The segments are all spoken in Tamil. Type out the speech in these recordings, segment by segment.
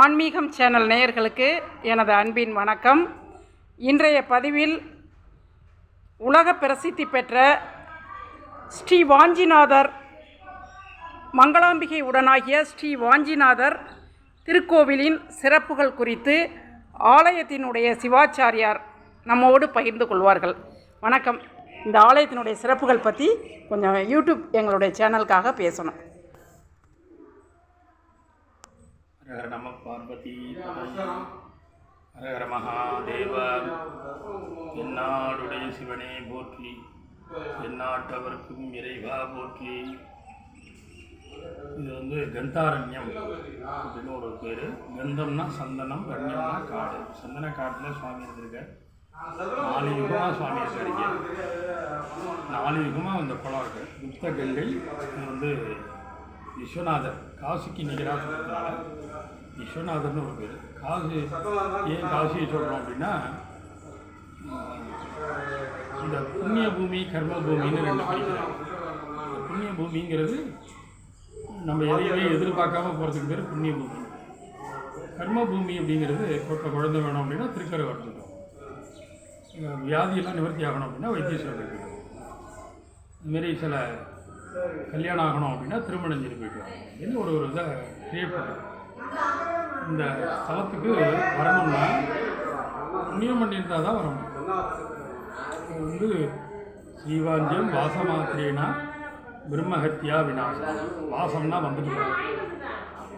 ஆன்மீகம் சேனல் நேயர்களுக்கு எனது அன்பின் வணக்கம். இன்றைய பதிவில் உலக பிரசித்தி பெற்ற ஸ்ரீ வாஞ்சிநாதர் மங்களாம்பிகை உடனாகிய ஸ்ரீ வாஞ்சிநாதர் திருக்கோவிலின் சிறப்புகள் குறித்து ஆலயத்தினுடைய சிவாச்சாரியார் நம்மோடு பகிர்ந்து கொள்வார்கள். வணக்கம். இந்த ஆலயத்தினுடைய சிறப்புகள் பற்றி கொஞ்சம் யூடியூப் எங்களுடைய சேனலுக்காக பேசணும். ஹரஹர நம பார்வதி ஹரஹர மகாதேவ. என்னாடுடைய சிவனே போற்றி. எந்நாட்டவர்க்கும் இறைவா போற்றி. இது வந்து கந்தாரண்யம். அப்படின்னு ஒரு பேர். கந்தம்னா சந்தனம் ரண்யம்னா காடு. சந்தன காட்டில் சுவாமி இருந்திருக்கார். நாலு யுகமாக சுவாமி இருக்காருங்க நாலு யுகமாக அந்த குளம் இருக்கு புத்த கங்கை. இது வந்து விஸ்வநாதர் காசிக்கு நிகராக சொல்கிறதுனால விஸ்வநாதர்னு ஒரு பேர். காசி ஏன் காசியை சொல்கிறோம் அப்படின்னா இந்த புண்ணிய பூமி கர்ம பூமின்னு ரெண்டு படிக்கிறாங்க புண்ணிய பூமிங்கிறது நம்ம எதையுமே எதிர்பார்க்காம போகிறதுக்கு பேர் புண்ணிய பூமி கர்ம பூமி அப்படிங்கிறது கொட்ட குழந்தை வேணும் அப்படின்னா திருக்கரை வரத்துக்கும் வியாதியெல்லாம் நிவர்த்தி ஆகணும் அப்படின்னா வைத்தியஸ்வரர் இதுமாரி சில கல்யாணம் ஆகணும் அப்படின்னா திருமணஞ்சேரி போயிட்டு வரணும் அப்படின்னு ஒரு ஒரு இதை கிரியேட் பண்ணுறாங்க இந்த ஸ்தலத்துக்கு வரணும்னா புண்ணியம் பண்ணியிருந்தால் தான் வரணும். இது வந்து ஸ்ரீவாஞ்சியம் வாசமாத்திரேனா பிரம்மஹத்யா விநாசம். வாசம்னா வந்துட்டு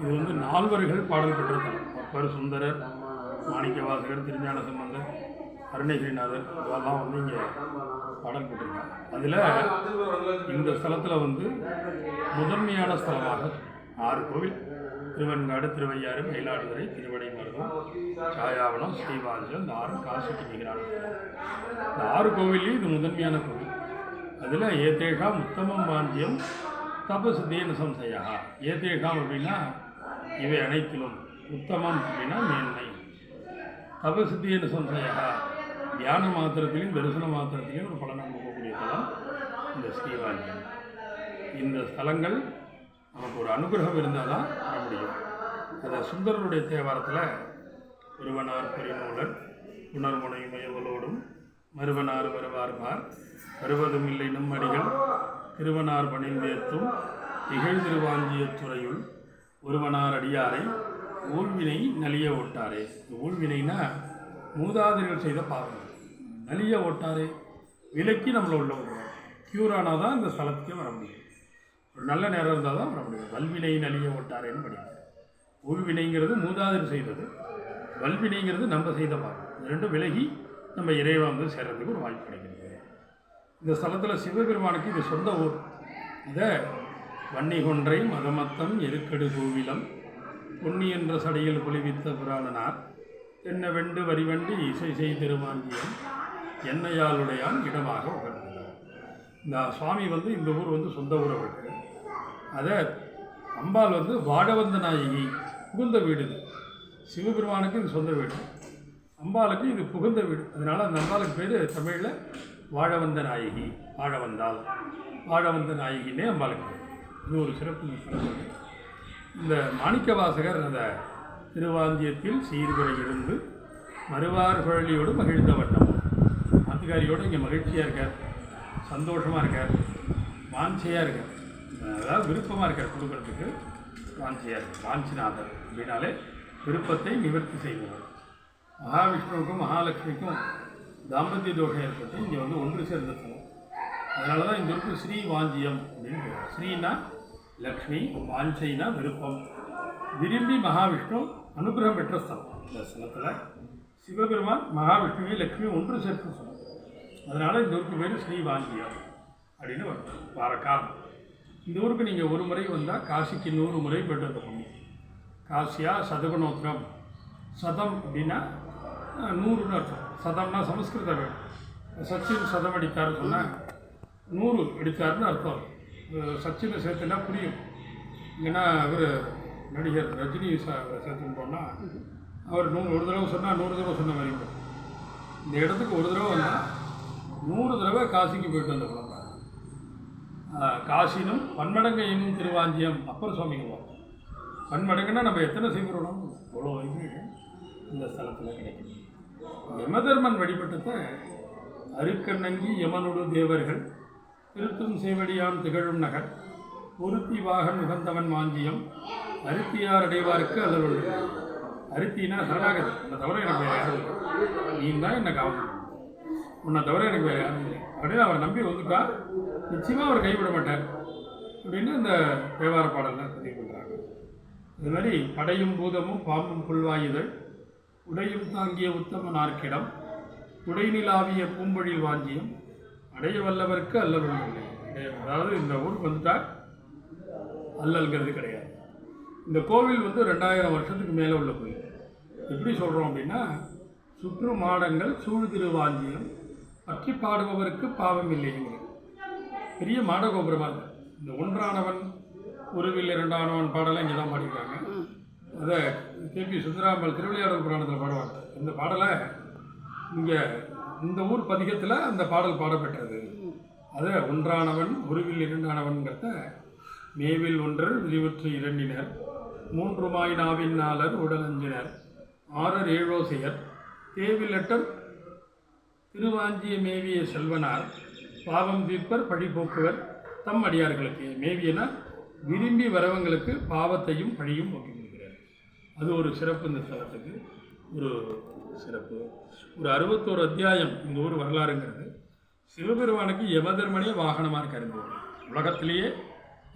இது வந்து நால்வர்கள் பாடல் பெற்றிருக்காங்க. அப்பர் சுந்தரர் மாணிக்கவாசகர் திருஞான சம்பந்தர். அருணகிரிநாதர் இதெல்லாம் வந்து இங்கே பாடல் போட்டிருக்காங்க. அதில் இந்த ஸ்தலத்தில் வந்து முதன்மையான ஸ்தலமாக ஆறு கோவில் திருவெண்காடு திருவையாறு மயிலாடுதுறை திருவடை மருதம் சாயாவனம் ஸ்ரீவாஞ்சம் இந்த ஆறு காசிக்கு நிகரான இந்த ஆறு கோவில்லையும் இது முதன்மையான கோவில். அதில் ஏதேகாம் உத்தமம் வாஞ்சியம் தபசுதேன சம்சயா ஏதேகாம் அப்படின்னா இவை அனைத்திலும் உத்தமம் அப்படின்னா மேன்மை. தபசுத்தியன சம்சயா தியான மாத்திரத்திலையும் தரிசன மாத்திரத்திலையும் ஒரு பலனை கொடுக்கக்கூடிய தலம் இந்த ஸ்ரீவாஞ்சம் இந்த ஸ்தலங்கள் நமக்கு ஒரு அனுகிரகம் இருந்தால் தான் வர முடியும். அதை சுந்தரருடைய தேவாரத்தில் ஒருவனார் பெருநூலர் உணர்முனை முயவலோடும் மறுவனார் வருவார்பார். வருவதும் இல்லை நம்மடிகள் திருவனார் பணிந்தேத்தும் திகழ் திருவாஞ்சியத்துறையுள் ஒருவனார் அடியாரை ஊழ்வினை நலிய ஓட்டாரே. ஊழ்வினைனா மூதாதையர்கள் செய்த பாவம் நலிய ஓட்டாரே விலக்கி நம்மளை உள்ள விடுறாங்க க்யூர் ஆனால் தான் இந்த ஸ்தலத்துக்கே வர முடியும். ஒரு நல்ல நேரம் இருந்தால் தான் வர முடியும். வல்வினை நலிய ஓட்டாரேன்னு படிக்கிறார். ஊழ்வினைங்கிறது மூதாதையர் செய்தது. வல்வினைங்கிறது நம்ம செய்த பாவம். இது ரெண்டும் விலகி நம்ம இறைவன் வந்து சேர்றதுக்கு ஒரு வாய்ப்பு கிடைக்கிறது. இந்த ஸ்தலத்தில் சிவபெருமானுக்கு இது சொந்த ஊர். இதை வன்னிகொன்றை மதமத்தம் எருக்கடு கோவிலம் பொன்னி என்ற சடையில் குளிவித்த புராணனார் என்ன வெண்டு வரிவண்டு இசை செய்திருமாங்கியன் என்னையாளுடையான் இடமாக உகழ்ந்தார் இந்த சுவாமி வந்து இந்த ஊர் வந்து சொந்த ஊர் அவருக்கு. அதை அம்பாள் வந்து வாழவந்த நாயகி புகுந்த வீடு இது. சிவபெருமானுக்கு இது சொந்த வீடு. அம்பாளுக்கு இது புகுந்த வீடு. அதனால் அந்த அம்பாளுக்கு பேர் தமிழில் வாழவந்த நாயகி வாழவந்தாள். வாழவந்த நாயகினே அம்பாளுக்கு இது ஒரு சிறப்பு இந்த மாணிக்க இந்த மாணிக்கவாசகர் அந்த திருவாந்தியத்தில் சீர்குறை இருந்து மறுவார் குழலியோடு மகிழ்ந்த வட்டம் அதிகாரியோடு இங்கே மகிழ்ச்சியாக இருக்கார். சந்தோஷமாக இருக்கார். வாஞ்சையாக இருக்கார். அதாவது விருப்பமாக இருக்கார் கொடுக்குறதுக்கு. வாஞ்சியாக இருக்கார். வாஞ்சிநாதர் அப்படின்னாலே விருப்பத்தை நிவர்த்தி செய்பவர். மகாவிஷ்ணுவுக்கும் மகாலட்சுமிக்கும் தாம்பத்திய தோஷம் ஏற்பட்டு இங்கே வந்து ஒன்று சேர்ந்த அதனால தான் இங்கே இருக்கு ஸ்ரீ வாஞ்சியம் அப்படின்னு பேர். ஸ்ரீனா லக்ஷ்மி வாஞ்சைனா விருப்பம். விரும்பி மகாவிஷ்ணு அனுகிரகம் பெற்ற ஸ்தலம். இந்த ஸ்தலத்தில் சிவபெருமான் மகாவிஷ்ணுவை லக்ஷ்மி ஒன்று சேர்த்து சொன்னார். அதனால் இந்த ஊருக்கு பேர் ஸ்ரீ வாஞ்சியம் அப்படின்னு வர காரணம் இந்த ஊருக்கு நீங்கள் ஒரு முறை வந்தால் காசிக்கு நூறு முறை போயிட்டு வந்த காசியா சதகுணோத்திரம் சதம் அப்படின்னா நூறுன்னு அர்த்தம். சதம்னா சமஸ்கிருத சச்சின் சதம் அடித்தார் சொன்னால் நூறு அடித்தார்னு அர்த்தம். சச்சினை சேர்த்துனா புரியும். ஏன்னா அவர் நடிகர் ரஜினி அவரை சேர்த்துன்னு போனால் அவர் நூறு ஒரு தடவை சொன்னால் நூறு தடவை சொன்ன மாதிரி இந்த இடத்துக்கு ஒரு தடவை வந்தால் நூறு தடவை காசிக்கு போயிட்டு வந்த குழந்தை காசினும் பன்மடங்க என்னும் திருவாஞ்சியம் அப்பர் சுவாமிகள் வரும் பன்மடங்குன்னா நம்ம எத்தனை சீக்கிரம் அவ்வளோ இது இந்த ஸ்தலத்தில் கிடைக்கும் யமதர்மன் வழிபட்டத்தை அருக்கண்ணங்கி யமனுடு தேவர்கள் திருத்தும் சேவடியான் திகழும் நகர் பொருத்தி வாகன் உகந்தவன் வாஞ்சியம் அருத்தியார் அடைவாருக்கு அல்லல் அருத்தினா சரணாகதி. உன்னை தவிர எனக்கு வேறு யாரும் இல்லை. நீ தான் எனக்கு காவல் உன்னை தவிர எனக்கு வேறு யாரும் இல்லை. அப்படின்னு அவரை நம்பி வந்துட்டா நிச்சயமாக அவர் கைவிட மாட்டார். அப்படின்னு இந்த தேவார பாடலாம் பதிவு பண்ணுறாங்க இது மாதிரி படையும் பூதமும் பாம்பும் புல்வாயுதல் உடையும் தாங்கிய உத்தம நாற்கிடம் உடைநிலாவிய பூம்பொழில் வாஞ்சியம். அடைய வல்லவருக்கு அல்லவர்கள் ஒன்றில்லை அதாவது இந்த ஊருக்கு வந்துட்டா அல்லல்கிறது கிடையாது. இந்த கோவில் வந்து ரெண்டாயிரம் வருஷத்துக்கு மேலே உள்ள கோயில் எப்படி சொல்கிறோம் அப்படின்னா சுற்று மாடங்கள் சூழ் திருவாஞ்சியம் பற்றி பாடுபவருக்கு பாவம் இல்லைங்கிறது பெரிய மாட கோபுரமாக இந்த ஒன்றானவன் உருவில் இரண்டானவன் பாடலாம் இங்கே தான் பாடியிருக்காங்க. அதை கேபி சுந்தராமல் திருவிளையாடல் புராணத்தில் பாடுவாங்க. இந்த பாடலை இங்கே இந்த ஊர் பதிகத்தில் அந்த பாடல் பாடப்பெற்றது. அதை ஒன்றானவன் உருவில் இரண்டானவன்கிறத மேவில் ஒன்று விரிவுற்று இரண்டினர். மூன்று மாயினாவின் நாளர் உடலஞ்சினர். ஆறர் ஏழோசையர் தேவிலட்டர் திருவாஞ்சிய மேவிய செல்வனார் பாவம் தீர்ப்பர் பழிபோக்குவர் தம் அடியார்களுக்கு மேவியனா விரும்பி வரவங்களுக்கு பாவத்தையும் பழியும் போக்கி கொடுக்கிறார் அது ஒரு சிறப்பு இந்த ஸ்தலத்துக்கு. ஒரு சிறப்பு. ஒரு அறுபத்தோரு அத்தியாயம் இந்த ஊர் வரலாறுங்கிறது. சிவபெருமானுக்கு யமதர்மனே வாகனமாக இருக்கார் இந்த ஊர் உலகத்திலேயே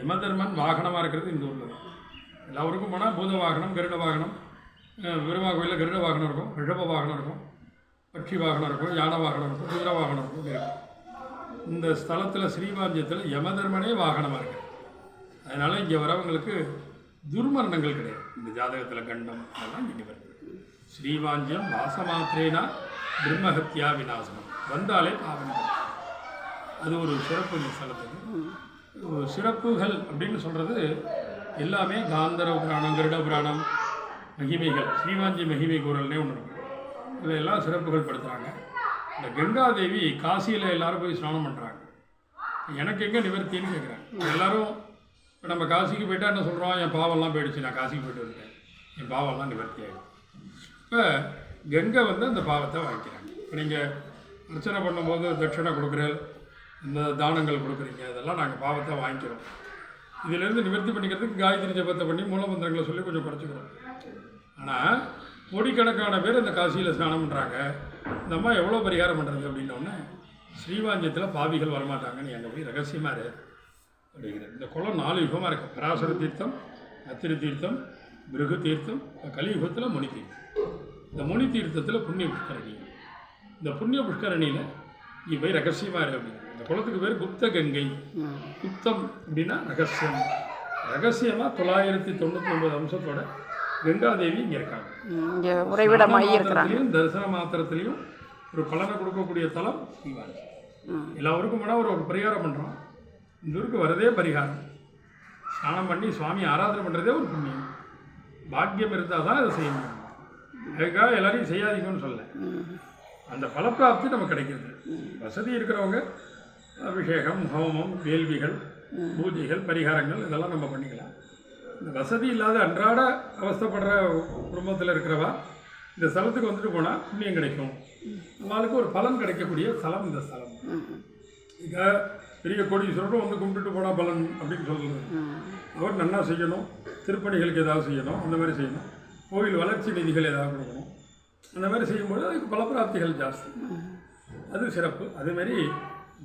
யமதர்மன் வாகனமாக இருக்கிறது இந்த ஊரில் தான். எல்லாருக்கும் போனால் பூத வாகனம் கருட வாகனம் அஹ் பெருமா கோயிலில் கருட வாகனம் இருக்கும் ரிஷப வாகனம் இருக்கும் பட்சி வாகனம் இருக்கும் யானை வாகனம் இருக்கும் குதிரை வாகனம் இருக்கும் இருக்கும். இந்த ஸ்தலத்தில் ஸ்ரீவாஞ்சியத்தில் யமதர்மனே வாகனமாக இருக்கு. அதனால் இங்கே வரவங்களுக்கு துர்மரணங்கள் கிடையாது. இந்த ஜாதகத்தில் கண்டம் அதெல்லாம் இங்கே வருது. ஸ்ரீவாஞ்சியம் வாசமாத்திரேனா பிரம்மஹத்யா விநாசனம். வந்தாலே பாவனம் அது ஒரு சிறப்பு இந்த ஸ்தலத்துக்கு சிறப்புகள் அப்படின்னு சொல்கிறது எல்லாமே காந்தரவ புராணம் கருட புராணம் மகிமைகள் ஸ்ரீவாஞ்சி மகிமை குரல்னே ஒன்று இருக்கு இதெல்லாம் சிறப்புகள் படுத்துகிறாங்க இந்த கங்காதேவி காசியில் எல்லாரும் போய் ஸ்நானம் பண்ணுறாங்க எனக்கு எங்கே நிவர்த்தின்னு கேட்குறாங்க எல்லாரும் இப்போ நம்ம காசிக்கு போயிட்டா என்ன சொல்கிறோம் என் பாவம்லாம் போயிடுச்சு நான் காசிக்கு போயிட்டு வந்துட்டேன். என் பாவம்லாம் நிவர்த்தி ஆகிடும் இப்போ கங்கை வந்து அந்த பாவத்தை வாங்கிக்கிறாங்க. இப்போ நீங்கள் அர்ச்சனை பண்ணும்போது தட்சணை கொடுக்குற இந்த தானங்கள் கொடுக்குறீங்க இதெல்லாம் நாங்கள் பாவத்தை வாங்கிக்கிறோம். இதிலேருந்து நிவர்த்தி பண்ணிக்கிறதுக்கு காயத்ரி ஜபத்தை பண்ணி மூலமந்திரங்களை சொல்லி கொஞ்சம் குறைச்சிக்கிறோம். ஆனால் கோடிக்கணக்கான பேர் இந்த காசியில் ஸ்நானம் பண்ணுறாங்க இந்த அம்மா எவ்வளோ பரிகாரம் பண்ணுறது அப்படின்னோடனே ஸ்ரீவாஞ்சத்தில் பாவிகள் வரமாட்டாங்கன்னு எங்கள் போய் ரகசியமாக இரு. அப்படிங்கிற இந்த குளம் நாலு யுகமாக இருக்குது பராசர தீர்த்தம் அத்திரி தீர்த்தம் பிருகு தீர்த்தம் கலியுகத்தில் முனி தீர்த்தம். இந்த முனி தீர்த்தத்தில் புண்ணிய புஷ்கரணி. இந்த புண்ணிய புஷ்கரணியில் நீ போய் ரகசியமாக இரு அப்படின்னு இந்த குளத்துக்கு பேர் குப்த கங்கை. குப்தம் அப்படின்னா ரகசியம். ரகசியமாக தொள்ளாயிரத்தி தொண்ணூற்றி ஒன்பது அம்சத்தோட கங்காதேவி இங்கே இருக்காங்க. இங்கே உறைவிடமாகி இருக்கிறாங்க மாத்திரத்திலையும் தரிசன மாத்திரத்திலையும் ஒரு பலனை கொடுக்கக்கூடிய தலம் தீவாளி எல்லா ஊருக்கும் போனால் ஒரு ஒரு பரிகாரம் பண்ணுறோம் இந்த ஊருக்கு வரதே பரிகாரம். ஸ்நானம் பண்ணி சுவாமி ஆராதனை பண்ணுறதே ஒரு புண்ணியம். பாக்கியம் இருந்தால் தான் அதை செய்ய முடியும். அதுக்காக எல்லாரையும் செய்யாதீங்கன்னு சொல்ல அந்த பலப்பிராப்தி நமக்கு கிடைக்கிறது. வசதி இருக்கிறவங்க அபிஷேகம் ஹோமம் வேள்விகள் பூஜைகள் பரிகாரங்கள் இதெல்லாம் நம்ம பண்ணிக்கலாம். இந்த வசதி இல்லாத அன்றாட அவஸ்தைப்படுற குடும்பத்தில் இருக்கிறவா இந்த ஸ்தலத்துக்கு வந்துட்டு போனால் புண்ணியம் கிடைக்கும். நம்மளுக்கு ஒரு பலன் கிடைக்கக்கூடிய ஸ்தலம் இந்த ஸ்தலம். இங்க பெரிய கோடீஸ்வரரும் வந்து கும்பிட்டுட்டு போனால் பலன் அப்படின்னு சொல்கிறது அவர் நன்னா செய்யணும் திருப்பணிகளுக்கு ஏதாவது செய்யணும் அந்த மாதிரி செய்யணும். கோவில் வளர்ச்சி நிதிகள் ஏதாவது கொடுக்கணும். அந்த மாதிரி செய்யும்போது அதுக்கு பலப்பிராப்திகள் ஜாஸ்தி. அது சிறப்பு. அதேமாரி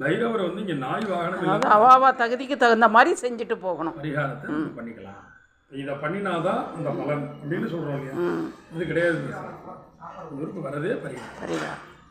பைரவர் வந்து இங்கே நாய் வாகனம் அதாவது அவாவா தகுதிக்கு தகுந்த மாதிரி செஞ்சுட்டு போகணும். பரிகாரத்தை பண்ணிக்கலாம். இதை பண்ணினாதான் அந்த பலன் அப்படின்னு சொல்கிறோம் இல்லையா? அது கிடையாது. ஊருக்கு வரதே பரிகாரம். சரியா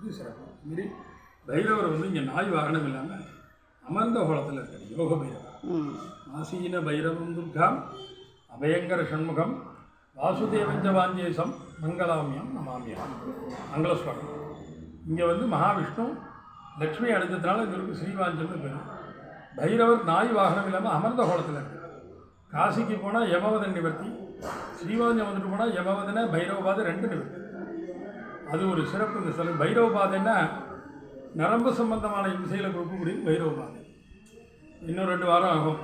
இது சிறப்பு. இதுமாரி பைரவர் வந்து இங்கே நாய் வாகனம் இல்லாமல் அமர்ந்த கோலத்தில் இருக்காரு. யோக பைரவர். ஆசீன பைரவம் துர்காம் அபயங்கர சண்முகம் வாசுதேவஞ்ச வாஞ்சேசம் மங்களாமியம் நமாமியம். மங்களஸ்வரம். இங்கே வந்து மகாவிஷ்ணு லக்ஷ்மி அடைஞ்சதுனால இவருக்கு ஸ்ரீவாஞ்சம்னு பேர். பைரவர் நாய் வாகனம் இல்லாமல் அமர்ந்த கோலத்தில் காசிக்கு போனால் யமவதன் நிவர்த்தி ஸ்ரீவாஞ்சம் வந்துட்டு போனால் யமவதனை பைரவபாதை ரெண்டு நிவர்த்தி. அது ஒரு சிறப்பு இந்த ஸ்தலம் பைரவபாதைன்னா நரம்பு சம்பந்தமான இசையில் கொடுக்கக்கூடிய பைரவபாதை. இன்னும் ரெண்டு வாரம் ஆகும்.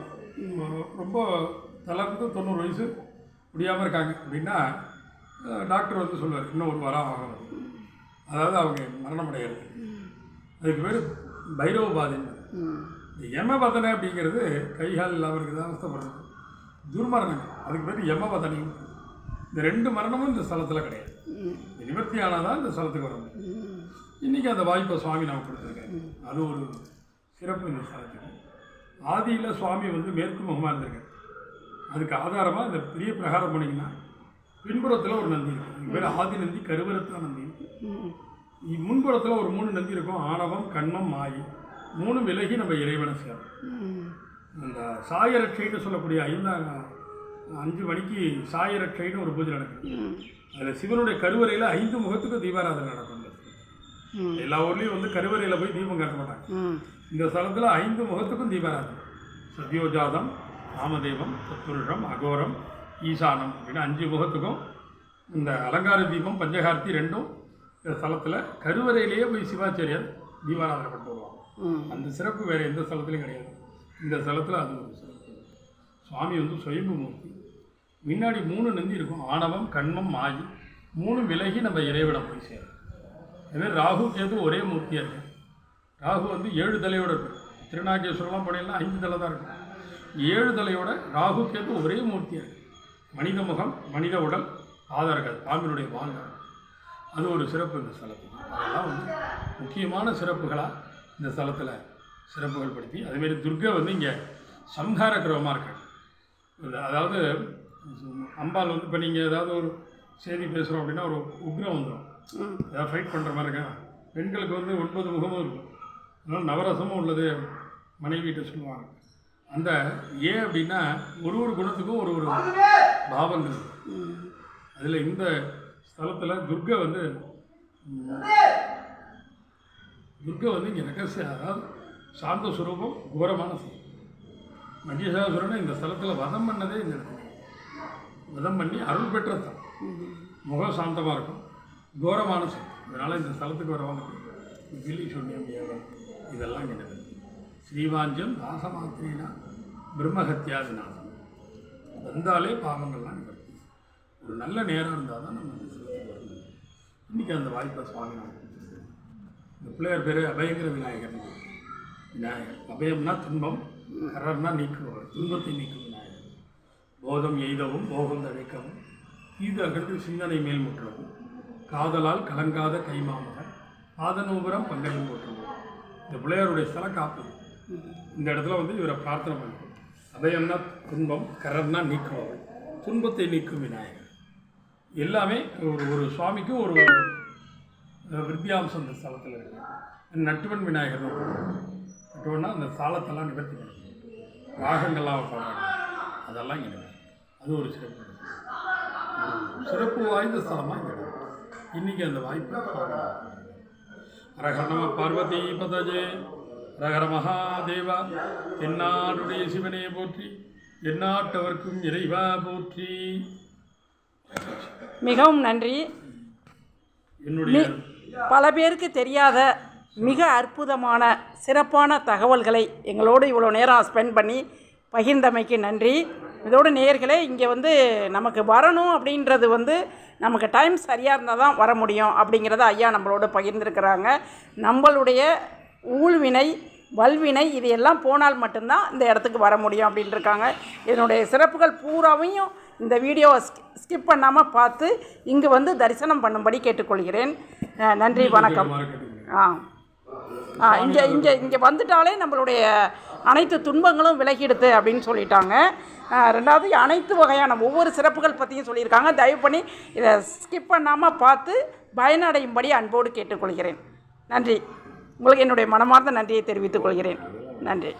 ரொம்ப தளர்ந்து தொண்ணூறு வயசு முடியாமல் இருக்காங்க. அப்படின்னா டாக்டர் வந்து சொல்லுவார் இன்னும் ஒரு வாரம் ஆகணும். அதாவது அவங்க மரணம் அடைகிறது அதுக்கு பேர் பைரவ பாதைன்னு இந்த யமபதனை அப்படிங்கிறது கை கால் இல்லாமல் இருக்குது அவஸ்தப்படுறது. துர்மரணங்கள் அதுக்கு பேர் யமபதனி. இந்த ரெண்டு மரணமும் இந்த ஸ்தலத்தில் கிடையாது. நிவர்த்தி ஆனால் தான் இந்த ஸ்தலத்துக்கு வர முடியும் இன்றைக்கி அந்த வாய்ப்பை சுவாமி நமக்கு கொடுத்துருக்காரு. அது ஒரு சிறப்பு இந்த ஸ்தலத்துக்கு. ஆதியில் சுவாமி வந்து மேற்கு முகமாக இருந்திருக்காரு. அதுக்கு ஆதாரமாக இந்த பெரிய பிரகாரம் போனீங்கன்னா பின்புறத்தில் ஒரு நந்தி இருக்கும் பேர் ஆதி நந்தி கருவரத்தில் நந்தி. இ- முன்புறத்தில் ஒரு மூணு நந்தி இருக்கும். ஆணவம் கண்மம் மாயை. மூணு விலகி நம்ம இறைவனை சேரும். இந்த சாயரட்சைன்னு சொல்லக்கூடிய ஐந்தாம் அஞ்சு மணிக்கு சாயரட்சைன்னு ஒரு பூஜை நடக்குது. அதில் சிவனுடைய கருவறையில் ஐந்து முகத்துக்கு தீபாராதனை நடக்கும். எல்லா ஊர்லேயும் வந்து கருவறையில் போய் தீபம் காட்ட மாட்டாங்க இந்த ஸ்தலத்தில் ஐந்து முகத்துக்கும் தீபாராதனை. சத்யோஜாதம் ராமதேவம் தத்துருஷம் அகோரம் ஈசானம் அப்படின்னு அஞ்சு முகத்துக்கும் இந்த அலங்கார தீபம் பஞ்சகார்த்தி ரெண்டும் இந்த ஸ்தலத்தில் கருவறையிலேயே போய் சிவாச்சாரியார் தீபாராதனை பண்ணிட்டு வருவாங்க அந்த சிறப்பு வேறு எந்த ஸ்தலத்துலையும் கிடையாது. இந்த ஸ்தலத்தில் அது ஒரு சிறப்பு. சுவாமி வந்து சுயம்பு மூர்த்தி முன்னாடி மூணு நந்தி இருக்கும். ஆணவம் கண்மம் மாயி. மூணு விலகி நம்ம இறைவிடம் போய் சேரும். அதே ராகு கேது ஒரே மூர்த்தியாக இருக்கு. ராகு வந்து ஏழு தலையோட இருக்கு திருநாகேஸ்வரம்லாம் போனீங்கன்னா ஐந்து தலை தான் இருக்கும். ஏழு தலையோட ராகு கேது ஒரே மூர்த்தியாக இருக்கு மனித முகம் மனித உடல் ஆதாரங்கள் பாம்பினுடைய வாழ்நாள். அது ஒரு சிறப்பு இந்த ஸ்தலத்துக்கு அதெல்லாம் வந்து முக்கியமான சிறப்புகளாக இந்த ஸ்தலத்தில் சிறப்புகள் படுத்தி அதேமாரி துர்கை வந்து இங்கே சம்ஹார கிரகமாக இருக்காங்க இது அதாவது அம்பாள் வந்து இப்போ நீங்கள் ஏதாவது ஒரு செய்தி பேசுகிறோம் அப்படின்னா ஒரு உக்ரம் வந்துடும் ஏதாவது ஃபைட் பண்ணுற மாதிரி இருக்கா? பெண்களுக்கு வந்து ஒன்பது முகமும் இருக்கும். அதனால் நவரசமும் உள்ளது மனைவிட்ட சொல்லுவாங்க. அந்த ஏன் அப்படின்னா ஒரு ஒரு குணத்துக்கும் ஒரு ஒரு பாவங்கள் அதில் இந்த ஸ்தலத்தில் துர்கை வந்து துர்கை வந்து இங்கே ரகசிய அதாவது சாந்த சுரூபம் கோரமான ஸ்தலம் மகிஷாசுரனை இந்த ஸ்தலத்தில் வதம் பண்ணதே இந்த வதம் பண்ணி அருள் பெற்ற முகம் சாந்தமாக இருக்கும். கோரமான ஸ்தலம் இதனால் இந்த ஸ்தலத்துக்கு கிளி சூன்யம் ஏவம் இதெல்லாம் இங்கே ஸ்ரீவாஞ்சம் தாசமாத்திரினா பிரம்மஹத்தியாதி நாசம் வந்தாலே பாவங்கள்லாம் நிகழ்த்தி ஒரு நல்ல நேரம் இருந்தால் தான் நம்ம வரணும். இன்றைக்கி அந்த வாய்ப்பை சுவாமி இந்த பிள்ளையார் பேர் அபயங்கர விநாயகர். விநாயகர். அபயம்னா துன்பம் கரர்னா நீக்குபவர். துன்பத்தை நீக்கும் விநாயகர். போதம் எய்தவும் போகம் தழைக்கவும் இது அகன்று சிந்தனை மேல் முற்றவும் காதலால் கலங்காத கைமாமகன் பாதநூபுரம் பங்கையும் போற்றுவோம். இந்த பிள்ளையாருடைய சில காப்பு இந்த இடத்துல வந்து இவரை பிரார்த்தனை பண்ணுவோம் அபயம்னா துன்பம் கரம்னா நீக்குபவர் துன்பத்தை நீக்கும் விநாயகர். எல்லாமே ஒரு ஒரு சுவாமிக்கும் ஒரு வித்யாம்சம் அந்த ஸ்தலத்தில் இருக்கு. நட்டுவன் விநாயகர் நட்டுவன்னா அந்த சாலத்தெல்லாம் நிவர்த்தி பண்ணும் ராகங்கள்லாம் பாடுறாங்க அதெல்லாம் இங்கே அது ஒரு சிறப்பு. சிறப்பு வாய்ந்த ஸ்தலமாக இங்கே இன்னைக்கு அந்த வாய்ப்பு அரகணம பார்வதி பதஜே. ரகர மகாதேவா தென்னாடுடைய சிவனே போற்றி எந்நாட்டவர்க்கும் இறைவா போற்றி. மிகவும் நன்றி. என்னுடைய பல பேருக்கு தெரியாத மிக அற்புதமான சிறப்பான தகவல்களை எங்களோடு இவ்வளோ நேரம் ஸ்பெண்ட் பண்ணி பகிர்ந்தமைக்கு நன்றி. இதோட நேயர்களே இங்கே வந்து நமக்கு வரணும் அப்படின்றது வந்து நமக்கு டைம் சரியாக இருந்தால் தான் வர முடியும் அப்படிங்கிறத ஐயா நம்மளோட பகிர்ந்திருக்கிறாங்க. நம்மளுடைய ஊழ்வினை வல்வினை இது எல்லாம் போனால் மட்டும்தான் இந்த இடத்துக்கு வர முடியும் அப்படின்ட்டு இருக்காங்க இதனுடைய சிறப்புகள் பூராவையும் இந்த வீடியோவை ஸ்கிப் பண்ணாமல் பார்த்து இங்கு வந்து தரிசனம் பண்ணும்படி கேட்டுக்கொள்கிறேன். நன்றி வணக்கம். ஆ. ஆ இங்கே இங்கே இங்கே வந்துட்டாலே நம்மளுடைய அனைத்து துன்பங்களும் விலகிடுது அப்படின்னு சொல்லிட்டாங்க. ரெண்டாவது அனைத்து வகையான ஒவ்வொரு சிறப்புகள் பற்றியும் சொல்லியிருக்காங்க. தயவு பண்ணி இதை ஸ்கிப் பண்ணாமல் பார்த்து பயனடையும்படி அன்போடு கேட்டுக்கொள்கிறேன். நன்றி. உங்களுக்கு என்னுடைய மனமார்ந்த நன்றியை தெரிவித்துக் கொள்கிறேன். நன்றி.